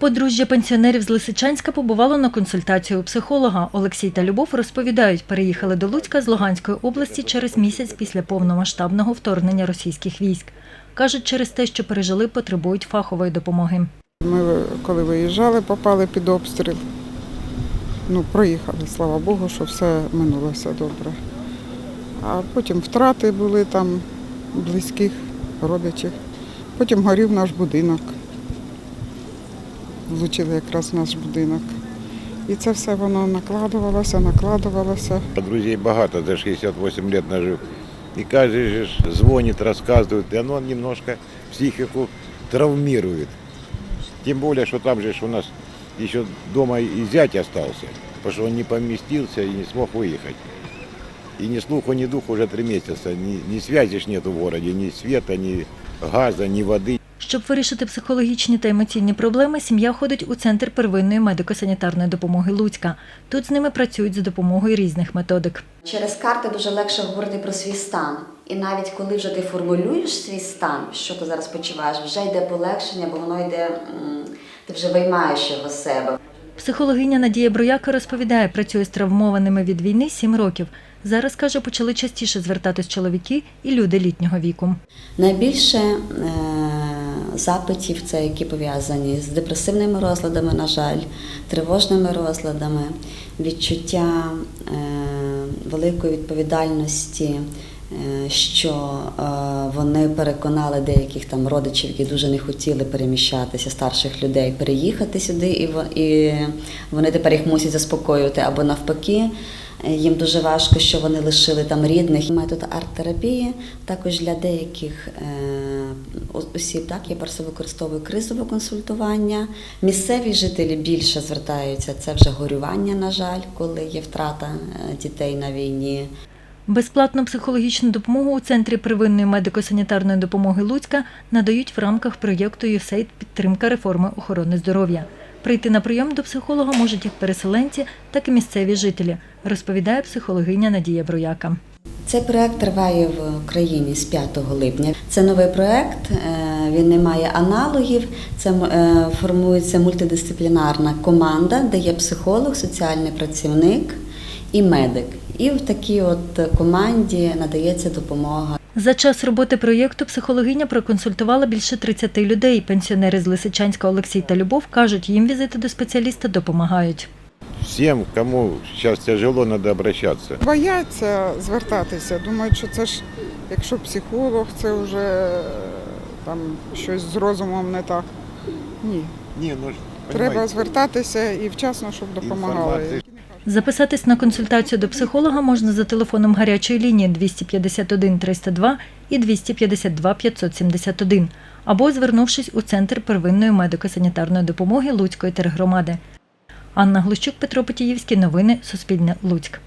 Подружжя пенсіонерів з Лисичанська побувало на консультацію у психолога. Олексій та Любов розповідають, переїхали до Луцька з Луганської області через місяць після повномасштабного вторгнення російських військ. Кажуть, через те, що пережили, потребують фахової допомоги. Ми, коли виїжджали, попали під обстріл. Ну, проїхали, слава Богу, що все минулося добре. А потім втрати були там близьких родичів. Потім горів наш будинок. Влучили якраз в наш будинок. І це все воно накладувалося, накладувалося. Друзей багато, за 68 лет нажив. Каждый же ж звонит, рассказывает, и оно немножко психику травмирует. Тем более, что там же ж у нас еще дома и зять остался, потому что он не поместился и не смог выехать. И ни слуху, ни духу уже три месяца. Ни, ни связи ж нет в городе, ни света, ни газа, ни воды. Щоб вирішити психологічні та емоційні проблеми, сім'я ходить у центр первинної медико-санітарної допомоги Луцька. Тут з ними працюють за допомогою різних методик. Через карти дуже легше говорити про свій стан. І навіть коли вже ти формулюєш свій стан, що ти зараз почуваєш, вже йде полегшення, бо воно йде, ти вже виймаєш його з себе. Психологиня Надія Брояка розповідає, працює з травмованими від війни сім років. Зараз каже, почали частіше звертатись чоловіки і люди літнього віку. Найбільше е, запитів це які пов'язані з депресивними розладами, на жаль, тривожними розладами, відчуття е, великої відповідальності. е, Що е, вони переконали деяких там родичів, які дуже не хотіли переміщатися, старших людей, переїхати сюди, і во- і вони тепер їх мусять заспокоювати або навпаки. Їм дуже важко, що вони лишили там рідних. Метод арт-терапії також для деяких е, осіб так я просто використовую кризове консультування. Місцеві жителі більше звертаються. Це вже горювання, на жаль, коли є втрата е, дітей на війні. Безплатну психологічну допомогу у центрі первинної медико-санітарної допомоги Луцька надають в рамках проєкту «ЮСЕЙД Підтримка реформи охорони здоров'я. Прийти на прийом до психолога можуть як переселенці, так і місцеві жителі, розповідає психологиня Надія Брояка. Цей проект триває в Україні з 5 липня. Це новий проект, е, він не має аналогів. Це е, формується мультидисциплінарна команда, де є психолог, соціальний працівник і медик. І в такій от команді надається допомога. За час роботи проєкту психологиня проконсультувала більше 30 людей. Пенсіонери з Лисичанська Олексій та Любов кажуть, їм візити до спеціаліста допомагають. Всем, кому сейчас тяжело, надо обращаться. Бояться звертатися, думають, що це ж, якщо психолог, це вже е, там щось з розумом не так. Ні. Не, ну, Треба звертатися і вчасно, щоб допомагали. Записатись на консультацію до психолога можна за телефоном гарячої лінії 251 302 і 252 571 або звернувшись у центр первинної медико-санітарної допомоги Луцької тергромади. Анна Глущук, Петро Потіївський. Новини Суспільне. Луцьк.